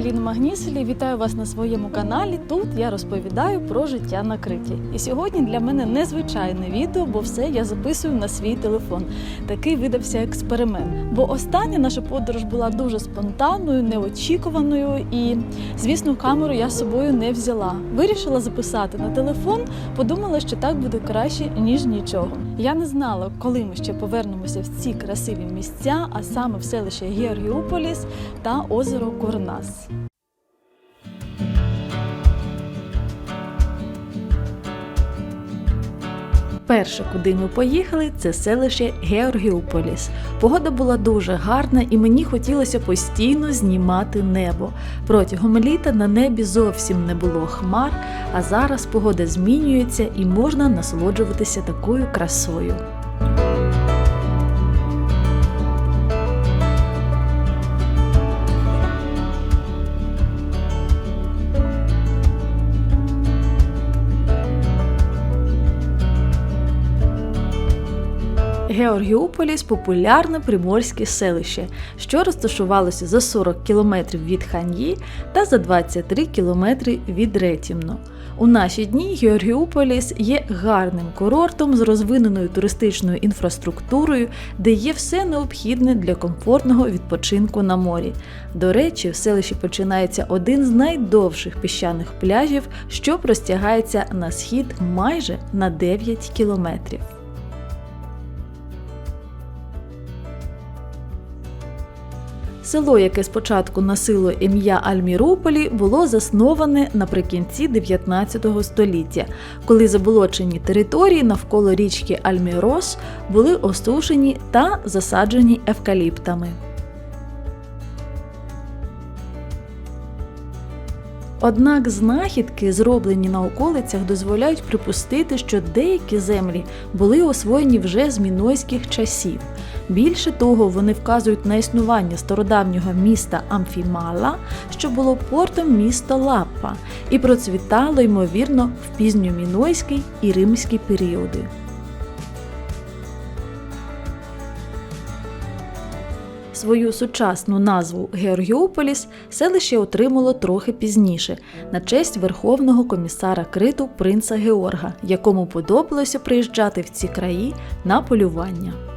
Аліна Магніселі. Вітаю вас на своєму каналі. Тут я розповідаю про життя на Криті. І сьогодні для мене незвичайне відео, бо все я записую на свій телефон. Такий видався експеримент. Бо остання наша подорож була дуже спонтанною, неочікуваною, і, звісно, камеру я з собою не взяла. Вирішила записати на телефон, подумала, що так буде краще ніж нічого. Я не знала, коли ми ще повернемося в ці красиві місця, а саме в селище Георгіополіс та озеро Курнас. Перше, куди ми поїхали, це селище Георгіополіс. Погода була дуже гарна, і мені хотілося постійно знімати небо. Протягом літа на небі зовсім не було хмар, а зараз погода змінюється і можна насолоджуватися такою красою. Георгіополіс популярне приморське селище, що розташувалося за 40 кілометрів від Хан'ї та за 23 кілометри від Ретімно. У наші дні Георгіополіс є гарним курортом з розвиненою туристичною інфраструктурою, де є все необхідне для комфортного відпочинку на морі. До речі, в селищі починається один з найдовших піщаних пляжів, що простягається на схід майже на 9 кілометрів. Село, яке спочатку носило ім'я Альмірополі, було засноване наприкінці 19 століття, коли заболочені території навколо річки Альмірос були осушені та засаджені евкаліптами. Однак знахідки, зроблені на околицях, дозволяють припустити, що деякі землі були освоєні вже з мінойських часів. Більше того, вони вказують на існування стародавнього міста Амфімала, що було портом міста Лаппа, і процвітало ймовірно в пізньомінойський і римські періоди. Свою сучасну назву Георгіополіс селище отримало трохи пізніше на честь верховного комісара Криту принца Георга, якому подобалося приїжджати в ці краї на полювання.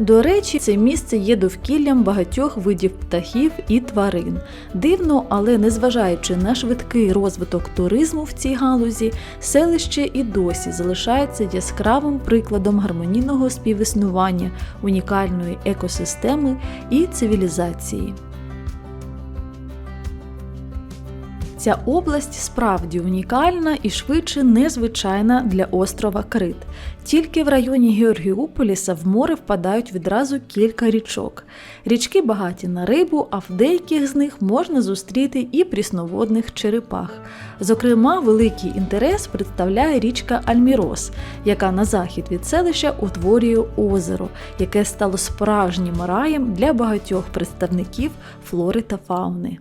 До речі, це місце є довкіллям багатьох видів птахів і тварин. Дивно, але незважаючи на швидкий розвиток туризму в цій галузі, селище і досі залишається яскравим прикладом гармонійного співіснування, унікальної екосистеми і цивілізації. Ця область справді унікальна і швидше незвичайна для острова Крит. Тільки в районі Георгіополіса в море впадають відразу кілька річок. Річки багаті на рибу, а в деяких з них можна зустріти і прісноводних черепах. Зокрема, великий інтерес представляє річка Альмірос, яка на захід від селища утворює озеро, яке стало справжнім раєм для багатьох представників флори та фауни.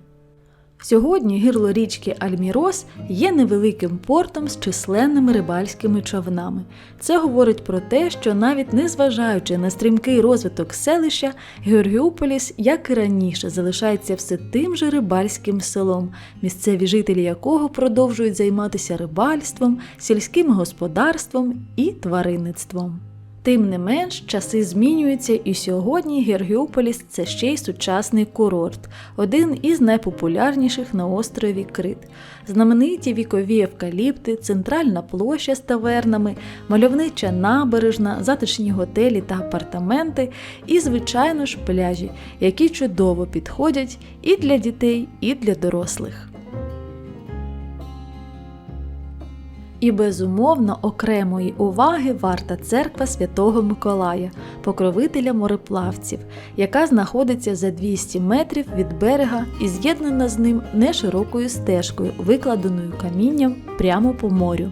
Сьогодні гирло річки Альмірос є невеликим портом з численними рибальськими човнами. Це говорить про те, що навіть незважаючи на стрімкий розвиток селища, Георгіополіс, як і раніше, залишається все тим же рибальським селом, місцеві жителі якого продовжують займатися рибальством, сільським господарством і тваринництвом. Тим не менш, часи змінюються, і сьогодні Георгіополіс це ще й сучасний курорт, один із найпопулярніших на острові Крит. Знамениті вікові евкаліпти, центральна площа з тавернами, мальовнича набережна, затишні готелі та апартаменти, і, звичайно ж, пляжі, які чудово підходять і для дітей, і для дорослих. І безумовно окремої уваги варта церква Святого Миколая, покровителя мореплавців, яка знаходиться за 200 метрів від берега і з'єднана з ним неширокою стежкою, викладеною камінням прямо по морю.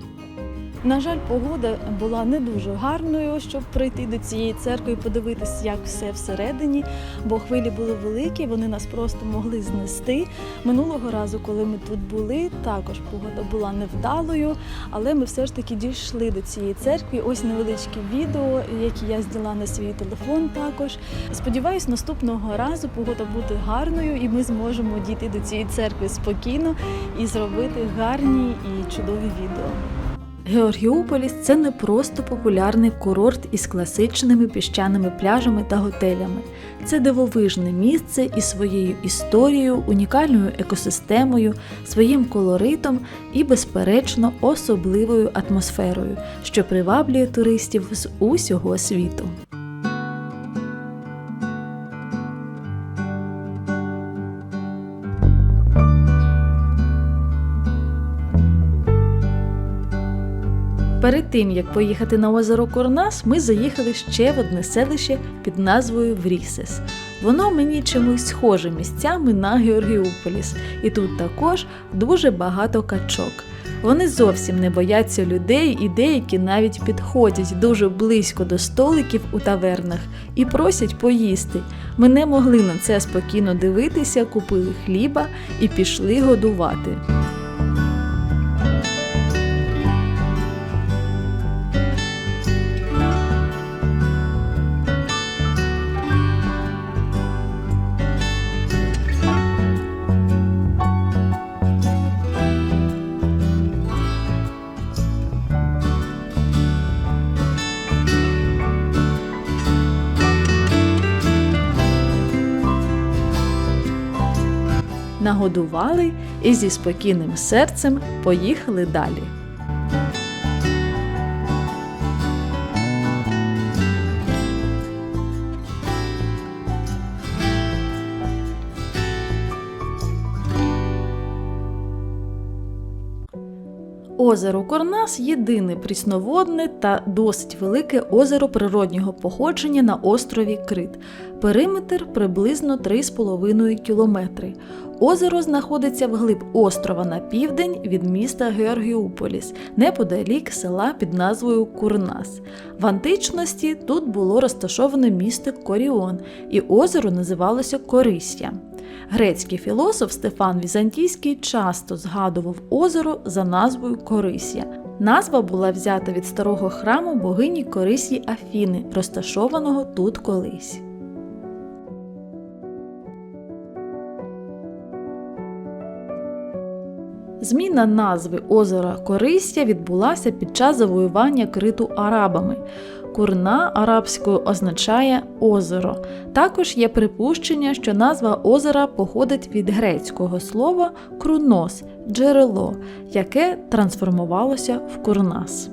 На жаль, погода була не дуже гарною, щоб прийти до цієї церкви і подивитися, як все всередині, бо хвилі були великі, вони нас просто могли знести. Минулого разу, коли ми тут були, також погода була невдалою, але ми все ж таки дійшли до цієї церкви. Ось невеличке відео, яке я зняла на свій телефон. Також сподіваюсь, наступного разу погода буде гарною, і ми зможемо дійти до цієї церкви спокійно і зробити гарні і чудові відео. Георгіополіс це не просто популярний курорт із класичними піщаними пляжами та готелями. Це дивовижне місце із своєю історією, унікальною екосистемою, своїм колоритом і, безперечно, особливою атмосферою, що приваблює туристів з усього світу. Перед тим як поїхати на озеро Курнас, ми заїхали ще в одне селище під назвою Врісес. Воно мені чимось схоже місцями на Георгіополіс, і тут також дуже багато качок. Вони зовсім не бояться людей, і деякі навіть підходять дуже близько до столиків у тавернах і просять поїсти. Ми не могли на це спокійно дивитися, купили хліба і пішли годувати. Нагодували і зі спокійним серцем поїхали далі. Озеро Корнас єдине прісноводне та досить велике озеро природнього походження на острові Крит. Периметр приблизно 3,5 кілометри. Озеро знаходиться вглиб острова на південь від міста Георгіуполіс, неподалік села під назвою Курнас. В античності тут було розташоване місто Коріон, і озеро називалося Корисія. Грецький філософ Стефан Візантійський часто згадував озеро за назвою Корисія. Назва була взята від старого храму богині Корисії Афіни, розташованого тут колись. Зміна назви озера Корисія відбулася під час завоювання криту арабами. Курна арабською означає озеро. Також є припущення, що назва озера походить від грецького слова крунос джерело, яке трансформувалося в курнас.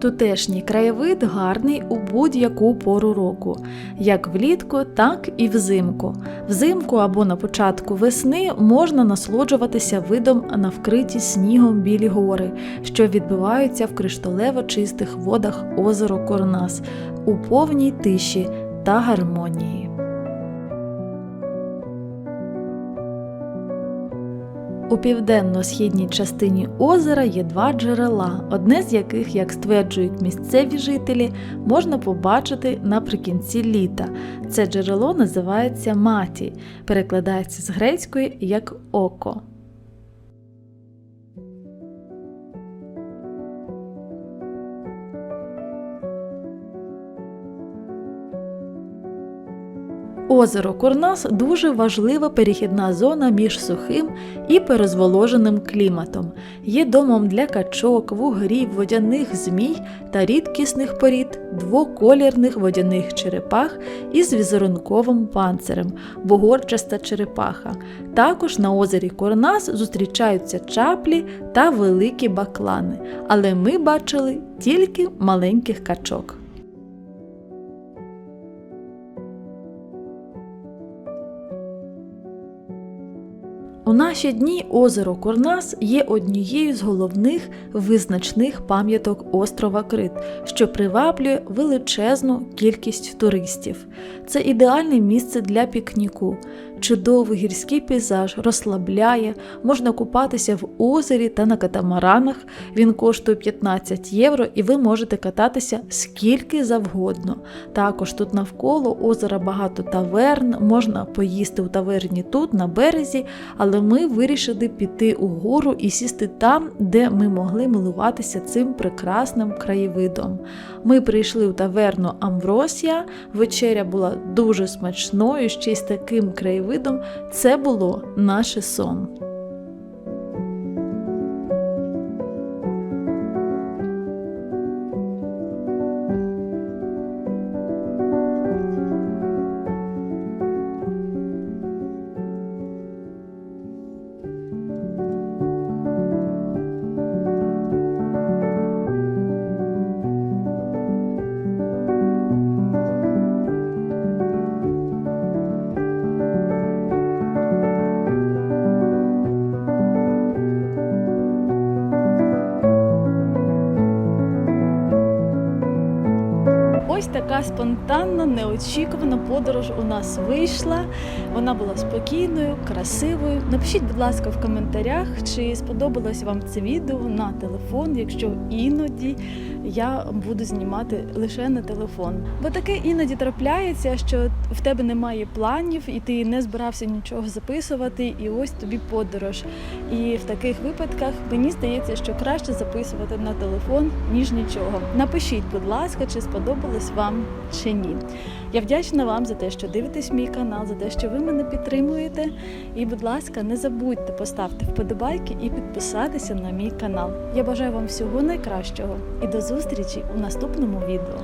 Тутешній краєвид гарний у будь-яку пору року, як влітку, так і взимку. Взимку або на початку весни можна насолоджуватися видом на вкриті снігом білі гори, що відбиваються в кришталево чистих водах озеро Корнас у повній тиші та гармонії. У південно-східній частині озера є два джерела, одне з яких, як стверджують місцеві жителі, можна побачити наприкінці літа. Це джерело називається маті, перекладається з грецької як око. Озеро Курнас дуже важлива перехідна зона між сухим і перезволоженим кліматом. Є домом для качок, вугрів, водяних змій та рідкісних порід, двоколірних водяних черепах із візерунковим панцирем, бугорчаста черепаха. Також на озері Курнас зустрічаються чаплі та великі баклани, але ми бачили тільки маленьких качок. У наші дні озеро Курнас є однією з головних визначних пам'яток острова Крит, що приваблює величезну кількість туристів. Це ідеальне місце для пікніку. Чудовий гірський пейзаж, розслабляє, можна купатися в озері та на катамаранах. Він коштує 15 євро, і ви можете кататися скільки завгодно. Також тут навколо озера багато таверн, можна поїсти у таверні тут, на березі, але ми вирішили піти угору і сісти там, де ми могли милуватися цим прекрасним краєвидом. Ми прийшли у таверну Амвросія. Вечеря була дуже смачною, ще й з таким краєвидом. Це було наше сон. Така спонтанна, неочікувана подорож у нас вийшла. Вона була спокійною, красивою. Напишіть, будь ласка, в коментарях, чи сподобалось вам це відео на телефон, якщо іноді я буду знімати лише на телефон. Бо таке іноді трапляється, що в тебе немає планів, і ти не збирався нічого записувати, і ось тобі подорож. І в таких випадках мені здається, що краще записувати на телефон, ніж нічого. Напишіть, будь ласка, чи сподобалось вам чи ні. Я вдячна вам за те, що дивитесь мій канал, за те, що ви мене підтримуєте. І, будь ласка, не забудьте поставити вподобайки і підписатися на мій канал. Я бажаю вам всього найкращого і до зустрічі у наступному відео.